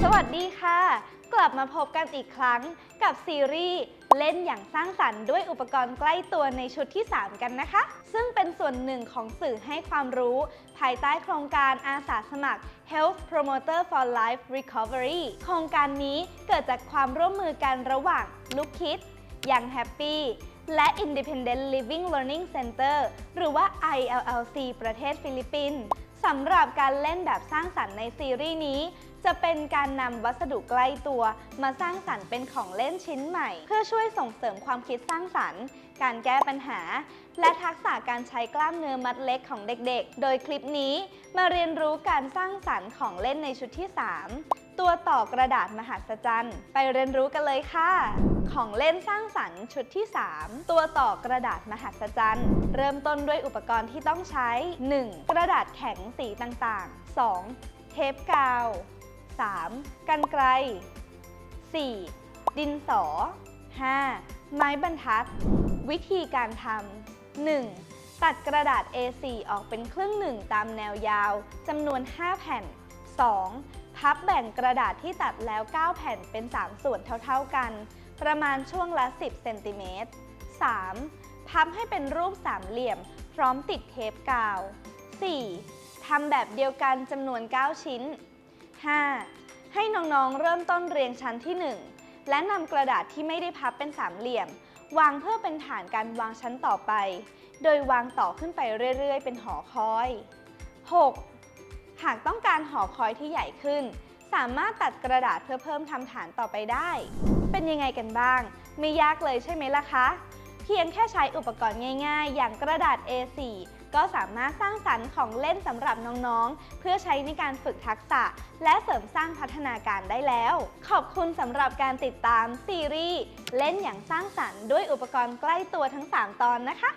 สวัสดีค่ะ กลับมาพบกันอีกครั้งกับซีรีส์เล่นอย่างสร้างสรรค์ด้วยอุปกรณ์ใกล้ตัวในชุดที่ 3 กันนะคะ ซึ่งเป็นส่วนหนึ่งของสื่อให้ความรู้ ภายใต้โครงการอาสาสมัคร Health Promoter for Life Recovery โครงการนี้เกิดจากความร่วมมือกันระหว่างลูกคิดยังแฮปปี้และ Independent Living Learning Center หรือว่า ILLC ประเทศฟิลิปปินส์สำหรับการเล่นแบบสร้างสรรค์ในซีรีส์นี้ จะเป็นการนำวัสดุใกล้ตัว มาสร้างสรรค์เป็นของเล่นชิ้นใหม่ เพื่อช่วยส่งเสริมความคิดสร้างสรรค์ การแก้ปัญหา และทักษะการใช้กล้ามเนื้อมัดเล็กของเด็กๆ โดยคลิปนี้มาเรียนรู้การสร้างสรรค์ของเล่นในชุดที่ 3 ตัวต่อกระดาษมหัศจรรย์ ไปเรียนรู้กันเลยค่ะ ของเล่นสร้างสรรค์ชุดที่ 3 ตัวต่อกระดาษมหัศจรรย์ เริ่มต้นด้วยอุปกรณ์ที่ต้องใช้ 1. กระดาษแข็งสีต่างๆ 2. เทปกาว 3. กันไกล 4. ดินสอ 5. ไม้บรรทัด วิธีการทำ 1. ตัดกระดาษ A4 ออกเป็นครึ่งหนึ่งตามแนวยาวจำนวน 5 แผ่น 2. พับแบ่งกระดาษที่ตัดแล้ว 9 แผ่นเป็น 3 ส่วนเท่าๆกัน ประมาณช่วงละ 10 เซนติเมตร 3. พับให้เป็นรูปสามเหลี่ยม พร้อมติดเทปกาว 4. ทำแบบเดียวกันจำนวน 9 ชิ้น 5. ให้น้องๆเริ่มต้นเรียงชั้นที่ 1 และนำกระดาษที่ไม่ได้พับเป็นสามเหลี่ยม วางเพื่อเป็นฐานการวางชั้นต่อไป โดยวางต่อขึ้นไปเรื่อยๆ เป็นหอคอย 6. หากต้องการหอคอยที่ใหญ่ขึ้น สามารถตัดกระดาษเพื่อเพิ่มทำฐานต่อไปได้ เป็นยังไงกันบ้าง ไม่ยากเลยใช่ไหมล่ะคะ เพียงแค่ใช้อุปกรณ์ง่าย ๆ อย่างกระดาษ A4 ก็สามารถสร้างสรรค์ของเล่นสำหรับน้องๆ เพื่อใช้ในการฝึกทักษะ และเสริมสร้างพัฒนาการได้แล้ว ขอบคุณสำหรับการติดตามซีรีส์เล่นอย่างสร้างสรรค์ด้วยอุปกรณ์ใกล้ตัวทั้ง 3 ตอนนะคะ